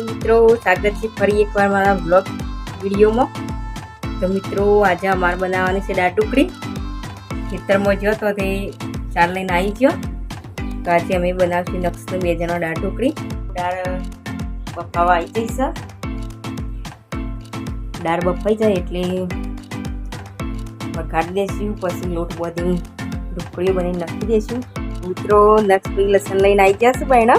મિત્રો, સ્વાગત છે ફરી એકવાર મારા બ્લોગ વિડીયોમાં. તો મિત્રો, આજે અમારે બનાવવાની છે દાળ ટુકડી. ખેતરમાં ગયો તો તે ચાર લઈને આવી ગયો. તો આજે અમે બનાવશું નક્ષનું બે જણા દાળ ટુકડી. દાળ બફાવા આવી જઈશ દાળ બફાઈ જાય એટલે વઘારી દઈશું પછી લોટ બધી ટુકડીઓ બની નાખી દઈશું મિત્રો નક્ષ લસણ લઈને આવી ગયા છે બહેનો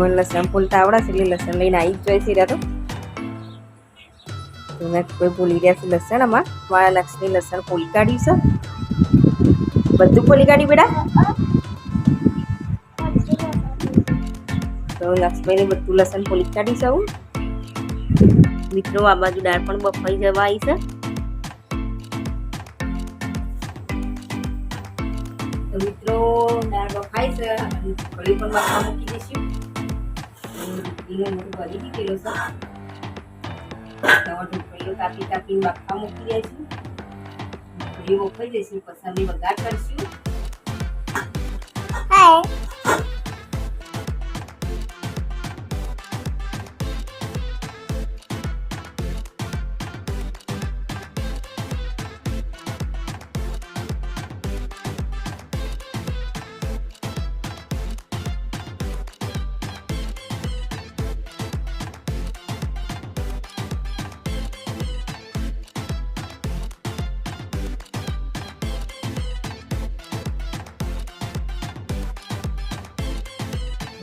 મને લસણ તાવડા છે એટલે લસણ લઈને આવી જ જોઈએ છે રહ્યા તો મેં કોઈ ભૂલી રહ્યા છે લસણ આમાં મારા લક્ષ્મી લસણ ફૂલી કાઢ્યું છે બધું ફોલી કાઢ્યું બેટા તો લક્ષ્મીને બધું લસણ ફૂલી કાઢી છે મિત્રો આ બાજુ દાળ પણ બફાઈ જવા આવી છે મિત્રો દાળ બફાઈ છે અને પણ બાફવા મૂકી દઈશું ઢોકળીનું મોટું ભરી દીધેલું છે તો ઢોકળીઓ કાપી કાપીને બાફવા મૂકી દઈશું ઢોકળીઓ બફાઈ જઈશું પછી અમે વઘાર કરીશું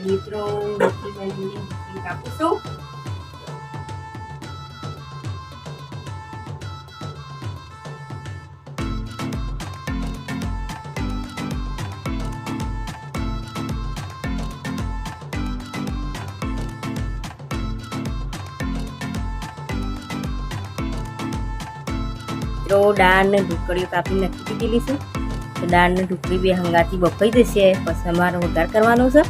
મિત્રો મોટી બનીને ઢોકળી કાપું છું મિત્રો દાળ ને ઢોકળીઓ કાપી નાખી દીધેલી છે. તો દાળ ને ઢોકળી બે હંગાથી બફાઈ જશે. પછી અમારે વઘાર કરવાનો છે.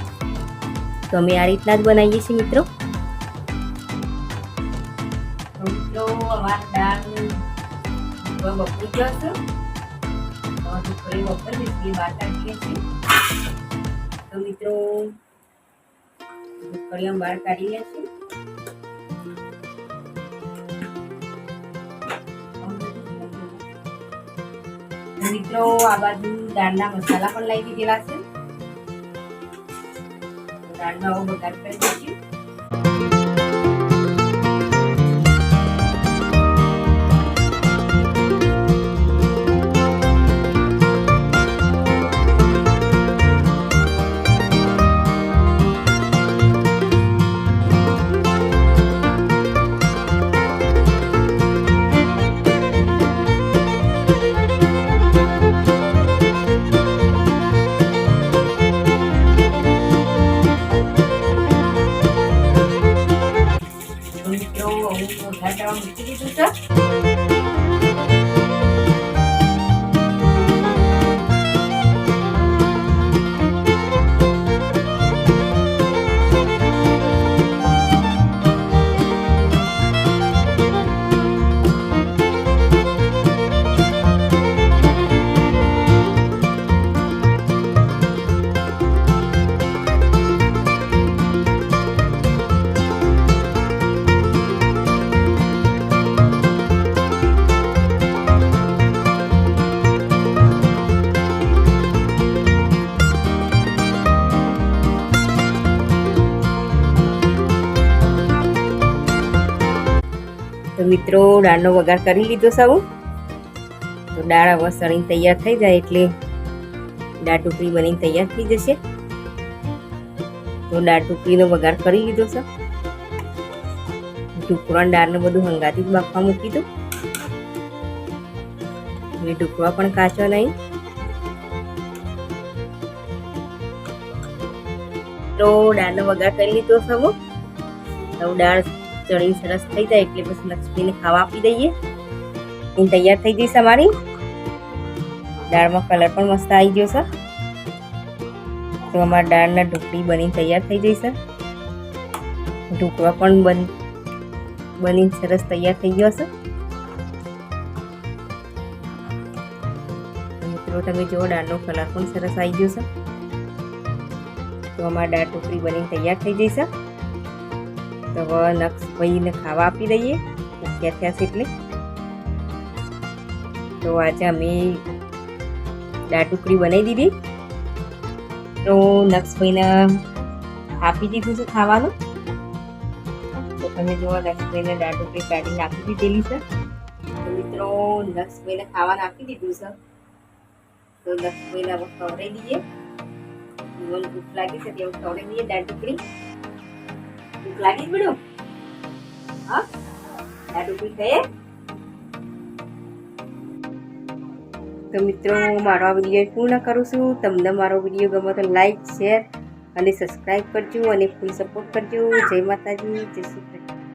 તો અમે આ રીતના જ બનાવીએ છીએ મિત્રો. મિત્રો, અમારા દાળ બફાઈ જશે તો મિત્રો ઢોકળી બહાર કાઢી લઈશું મિત્રો, આ બાજુ દાળના મસાલા પણ લાવી દીધેલા છે. દાળનો આવો બગાડ કરી દઈશું તો મિત્રો હું વઘાર કરવા મૂકી દીધું છે મિત્રો, દાળનો વઘાર કરી લીધો સૌ તો દાળ હવે તૈયાર થઈ જાય એટલે દાળ ટુકડી બનીને તૈયાર થઈ જશે. તો દાળ ટુકડીનો વઘાર કરી લીધો છે. ટુકડા દાળને બધું હંગાથી જ બાફવા મૂકી દઉં. એટલે ટુકડા પણ કાચો નહીં. તો દાળનો વઘાર કરી લીધો છે હવે દાળ ચણી સરસ થઈ જાય એટલે પછી લક્ષ્મીને ખાવા આપી દઈએ. એ તૈયાર થઈ જઈશ અમારી. દાળમાં કલર પણ મસ્ત આવી ગયો છે. તો અમારા દાળના ઢોકળી બની તૈયાર થઈ જઈશે. ઢોકળા પણ બન બની સરસ તૈયાર થઈ ગયો છે. મિત્રો તમે જુઓ દાળનો કલર પણ સરસ આવી ગયો છે. તો અમારા દાળ ઢોકળી બની તૈયાર થઈ જશે તો હવે નક્ષભાઈને ખાવા આપી દઈએ. ભૂખ્યા થયા છે એટલે. તો આજે અમે ઢોકળી બનાવી દીધી. તો નક્ષભાઈને આપી દીધું છે ખાવાનું. તો તમે જોવા નક્ષભાઈને દાળ ઢોકળી કાઢીને આપી દીધેલી છે. તો મિત્રો નક્ષભાઈને ખાવાનું આપી દીધું છે. તો નક્ષભાઈને હવે ખવડાવી દઈએ. મને ભૂખ લાગી છે તેવું ખવડાવી દઈએ દાળ ઢોકળી લાગી જ હા? ઢોકળી ખાઈએ? તો મિત્રો હું મારો આ વીડિયો પૂર્ણ કરું છું. તમને મારો વીડિયો ગમે તો લાઈક, શેર અને સબસ્ક્રાઈબ કરજો અને ફૂલ સપોર્ટ કરજો. જય માતાજી, જય શ્રી